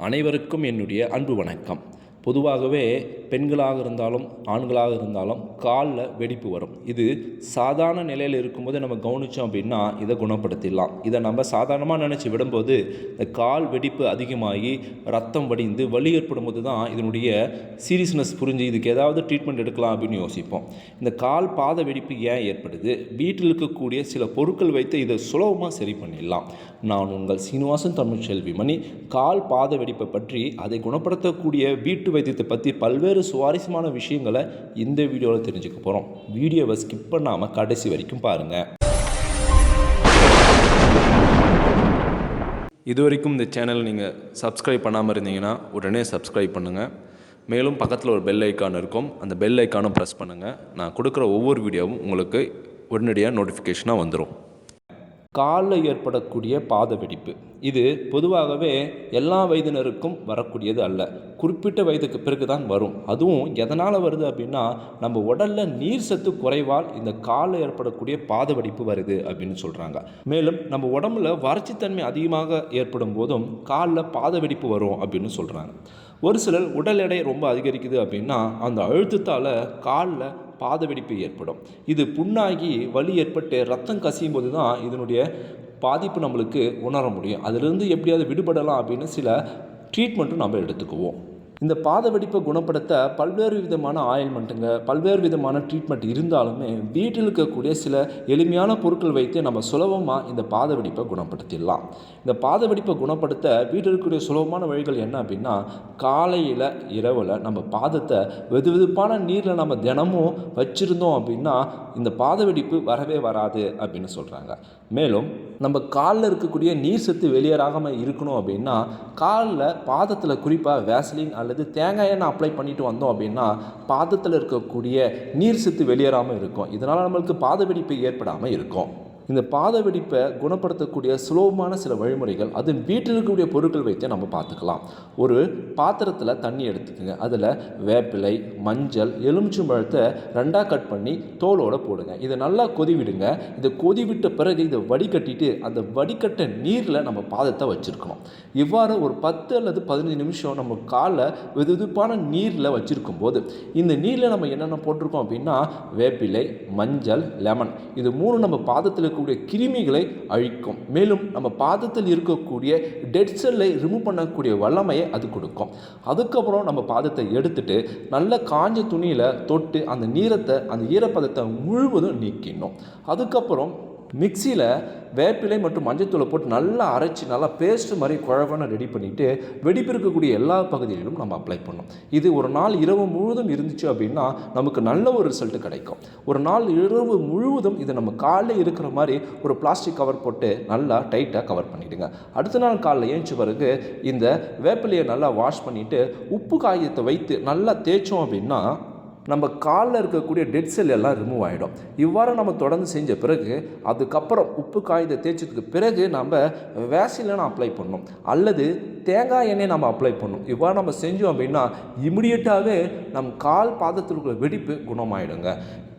அனைவருக்கும் என்னுடைய அன்பு வணக்கம். பொதுவாகவே பெண்களாக இருந்தாலும் ஆண்களாக இருந்தாலும் காலில் வெடிப்பு வரும். இது சாதாரண நிலையில் இருக்கும்போது நம்ம கவனித்தோம் அப்படின்னா இதை குணப்படுத்திடலாம். இதை நம்ம சாதாரணமாக நினச்சி விடும்போது இந்த கால் வெடிப்பு அதிகமாகி ரத்தம் வடிந்து வலி ஏற்படும் போது தான் இதனுடைய சீரியஸ்னஸ் புரிஞ்சு இதுக்கு ஏதாவது ட்ரீட்மெண்ட் எடுக்கலாம் அப்படின்னு யோசிப்போம். இந்த கால் பாத வெடிப்பு ஏன் ஏற்படுது? வீட்டில் இருக்கக்கூடிய சில பொருட்கள் வைத்து இதை சுலபமாக சரி பண்ணிடலாம். நான் உங்கள் சீனிவாசன் தமிழ் செல்வி மணி. கால் பாத வெடிப்பை பற்றி அதை குணப்படுத்தக்கூடிய வீட்டு வைத்தியத்தை பற்றி பல்வேறு சுவாரஸ்யமான விஷயங்களை இந்த வீடியோவில் தெரிஞ்சுக்க போகிறோம் வீடியோவை ஸ்கிப் பண்ணாமல் கடைசி வரைக்கும் பாருங்கள் இது வரைக்கும் இந்த சேனல் நீங்கள் சப்ஸ்கிரைப் பண்ணாமல் இருந்தீங்கன்னா உடனே சப்ஸ்கிரைப் பண்ணுங்கள் மேலும் பக்கத்தில் ஒரு பெல் ஐக்கான் இருக்கும். அந்த பெல் ஐக்கானும் ப்ரெஸ் பண்ணுங்கள் நான் கொடுக்குற ஒவ்வொரு வீடியோவும் உங்களுக்கு உடனடியாக நோட்டிஃபிகேஷனாக வந்துடும் காலில் ஏற்படக்கூடிய பாத வெடிப்பு இது பொதுவாகவே எல்லா வயதினருக்கும் வரக்கூடியது அல்ல. குறிப்பிட்ட வயதுக்கு பிறகு தான் வரும். அதுவும் எதனால் வருது அப்படின்னா நம்ம உடலில் நீர் சத்து குறைவால் இந்த காலில் ஏற்படக்கூடிய பாத வெடிப்பு வருது அப்படின்னு சொல்கிறாங்க மேலும் நம்ம உடம்புல வறட்சித்தன்மை அதிகமாக ஏற்படும் போதும் காலில் பாத வெடிப்பு வரும் அப்படின்னு சொல்கிறாங்க ஒரு சிலர் உடல் எடை ரொம்ப அதிகரிக்குது அப்படின்னா அந்த அழுத்தத்தால் காலில் பாத வெடிப்பு ஏற்படும். இது புண்ணாகி வலி ஏற்பட்டு ரத்தம் கசியும் போது தான் இதனுடைய பாதிப்பு நம்மளுக்கு உணர முடியும். அதிலிருந்து எப்படியாவது விடுபடலாம் அப்படின்னு சில ட்ரீட்மெண்ட்டும் நம்ம எடுத்துக்குவோம். இந்த பாத வெடிப்பை குணப்படுத்த பல்வேறு விதமான ஆயில்மெண்ட்டுங்க பல்வேறு விதமான ட்ரீட்மெண்ட் இருந்தாலுமே வீட்டில் இருக்கக்கூடிய சில எளிமையான பொருட்கள் வைத்து நம்ம சுலபமாக இந்த பாத வெடிப்பை குணப்படுத்திடலாம். இந்த பாத வெடிப்பை குணப்படுத்த வீட்டில் இருக்கக்கூடிய சுலபமான வழிகள் என்ன அப்படின்னா காலையில் இரவில் நம்ம பாதத்தை வெது வெதுப்பான நீரில் நம்ம தினமும் வச்சுருந்தோம் அப்படின்னா இந்த பாத வெடிப்பு வரவே வராது அப்படின்னு சொல்கிறாங்க மேலும் நம்ம காலில் இருக்கக்கூடிய நீர் சத்து வெளியேறாமல் இருக்கணும் அப்படின்னா காலில் பாதத்தில் குறிப்பாக வேஸ்லின் அல்லது தேங்காய் எண்ணெய் அப்ளை பண்ணிட்டு வந்தோம் அப்படின்னா பாதத்தில் இருக்கக்கூடிய நீர் சத்து வெளியேறாமல் இருக்கும். இதனால் நம்மளுக்கு பாத வெடிப்பு ஏற்படாமல் இருக்கும். இந்த பாத வெடிப்பை குணப்படுத்தக்கூடிய சுலபமான சில வழிமுறைகள் அது வீட்டில் இருக்கக்கூடிய பொருட்கள் வைத்து நம்ம பார்த்துக்கலாம். ஒரு பாத்திரத்தில் தண்ணி எடுத்துக்கோங்க. அதில் வேப்பிலை மஞ்சள் எலுமிச்சம்பழத்தை ரெண்டாக கட் பண்ணி தோலோடு போடுங்க. இதை நல்லா கொதி விடுங்க இதை கொதி விட்ட பிறகு இதை வடிகட்டிட்டு அந்த வடிகட்ட நீரில் நம்ம பாதத்தை வச்சுருக்கணும். இவ்வாறு ஒரு பத்து அல்லது பதினஞ்சு நிமிஷம் நம்ம காலை வெதுவெதுப்பான நீரில் வச்சுருக்கும் போது இந்த நீரில் நம்ம என்னென்ன போட்டிருக்கோம் அப்படின்னா வேப்பிலை மஞ்சள் லெமன். இது மூணு நம்ம பாதத்தில் இருக்கக்கூடிய கிருமிகளை அழிக்கும். மேலும் நம்ம பாதத்தில் இருக்கக்கூடிய டெட் செல்லை ரிமூவ் பண்ணக்கூடிய வல்லமையை அது கொடுக்கும். அதுக்கப்புறம் நம்ம பாதத்தை எடுத்துட்டு நல்ல காஞ்ச துணியில் தொட்டு அந்த நீரத்தை அந்த ஈரப்பதத்தை முழுவதும் நீக்கிடணும். அதுக்கப்புறம் மிக்சியில் வேப்பிலை மற்றும் மஞ்சத்தூளை போட்டு நல்லா அரைச்சி நல்லா பேஸ்ட் மாதிரி குழவனை ரெடி பண்ணிவிட்டு வெடிப்பு இருக்கக்கூடிய எல்லா பகுதிகளிலும் நம்ம அப்ளை பண்ணோம் இது ஒரு நாள் இரவு முழுவதும் இருந்துச்சு அப்படின்னா நமக்கு நல்ல ஒரு ரிசல்ட் கிடைக்கும். ஒரு நாள் இரவு முழுவதும் இதை நம்ம காலையில் இருக்கிற மாதிரி ஒரு பிளாஸ்டிக் கவர் போட்டு நல்லா டைட்டாக கவர் பண்ணிவிடுங்க அடுத்த நாள் காலைல ஏஞ்சி பிறகு இந்த வேப்பிலையை நல்லா வாஷ் பண்ணிவிட்டு உப்பு காகிதத்தை வைத்து நல்லா தேய்ச்சோம் அப்படின்னா நம்ம காலில் இருக்கக்கூடிய டெட் செல் எல்லாம் ரிமூவ் ஆகிடும் இவ்வாறு நம்ம தொடர்ந்து செஞ்ச பிறகு அதுக்கப்புறம் உப்பு காகித தேய்ச்சதுக்கு பிறகு நம்ம வேசிலனை அப்ளை பண்ணணும் அல்லது தேங்காய் எண்ணெய் நம்ம அப்ளை பண்ணணும் இவ்வாறு நம்ம செஞ்சோம் அப்படின்னா இமிடியட்டாகவே நம் கால் பாதத்தில் இருக்கிற வெடிப்பு குணமாயிடுங்க.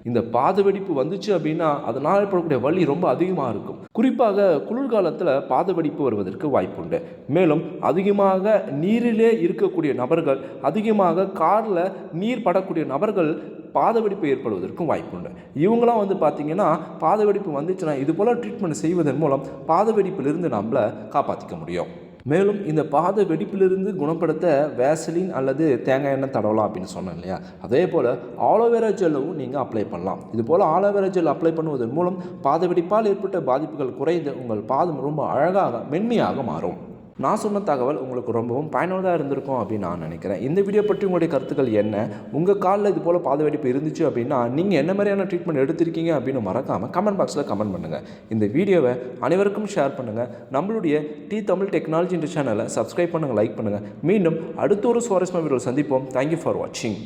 இந்த பாத வெடிப்பு வந்துச்சு அப்படின்னா அதனால் ஏற்படக்கூடிய வலி ரொம்ப அதிகமாக இருக்கும். குறிப்பாக குளிர்காலத்தில் பாத வெடிப்பு வருவதற்கு வாய்ப்புண்டு. மேலும் அதிகமாக நீரிலே இருக்கக்கூடிய நபர்கள் அதிகமாக காரில் நீர் படக்கூடிய நபர்கள் பாத வெடிப்பு ஏற்படுவதற்கும் வாய்ப்புண்டு. இவங்களாம் வந்து பார்த்திங்கன்னா பாதவெடிப்பு வந்துச்சுன்னா இது போல் ட்ரீட்மெண்ட் செய்வதன் மூலம் பாத வெடிப்பிலிருந்து நம்மளை காப்பாற்றிக்க முடியும். மேலும் இந்த பாத வெடிப்பிலிருந்து குணப்படுத்த வேசலின் அல்லது தேங்காய் எண்ணெய் தடவலாம் அப்படின்னு சொன்னேன் இல்லையா? அதே போல் ஆலோவேரா ஜெல்லும் நீங்கள் அப்ளை பண்ணலாம். இது போல் ஆலோவேரா ஜெல் அப்ளை பண்ணுவதன் மூலம் பாத வெடிப்பால் ஏற்பட்ட பாதிப்புகள் குறைந்து உங்கள் பாதம் ரொம்ப அழகாக மென்மையாக மாறும். நான் சொன்ன தகவல் உங்களுக்கு ரொம்பவும் பயனுள்ளதாக இருந்திருக்கும் அப்படின்னு நான் நினைக்கிறேன். இந்த வீடியோ பற்றி உங்களுடைய கருத்துக்கள் என்ன? உங்கள் காலில் இது போல் பாத வெடிப்பு இருந்துச்சு அப்படின்னா நீங்கள் என்ன மாதிரியான ட்ரீட்மெண்ட் எடுத்திருக்கீங்க அப்படின்னு மறக்காமல் கமெண்ட் பாக்ஸில் கமெண்ட் பண்ணுங்கள் இந்த வீடியோவை அனைவருக்கும் ஷேர் பண்ணுங்கள் நம்மளுடைய டி தமிழ் டெக்னாலஜி என்ற சேனலை சப்ஸ்கிரைப் பண்ணுங்கள் லைக் பண்ணுங்கள் மீண்டும் அடுத்த ஒரு சுவாரஸ்யமான வீடியோ சந்திப்போம். தேங்க்யூ ஃபார் வாட்சிங்